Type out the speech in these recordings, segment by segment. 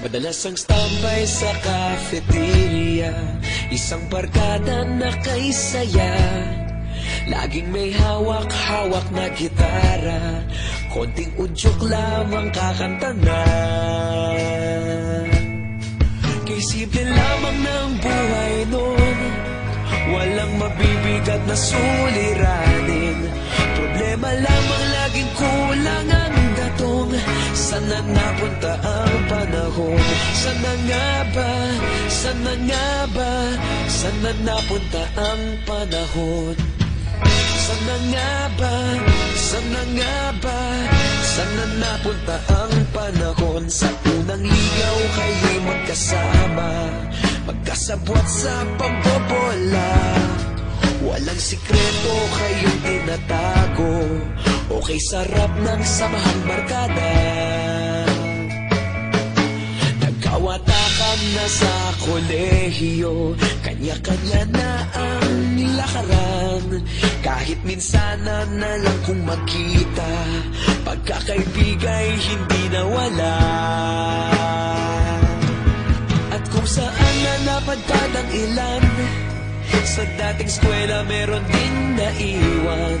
Madalas ang standby sa cafeteria. Isang barkada na kay saya. Laging may hawak-hawak na gitara. Konting udyok lamang kakanta na. Kay simple lamang ng buhay nun. Walang mabibigat na suliranin. Problema lamang laging kulang ang datong. Sana napunta ang Sana nga ba, sana nga ba? Sana napunta ang panahon? Sana nga ba, sana nga ba? Sana napunta ang panahon? Sa unang ligaw kayo'y magkasama. Magkasabwat sa pambobola Walang sikreto kayong tinatago. Okay sarap ng samahang barkada na sa kolehiyo. Kanya-kanya na ang lakaran. Kahit minsan na lang kung magkita Pagkakaibigay hindi nawala. At kung saan na napadpad ilan Sa dating eskwela meron din naiwan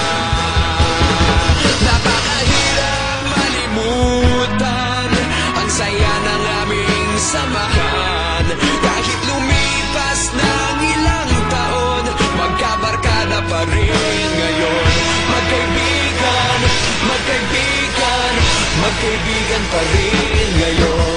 magkaibigan pa rin ngayon.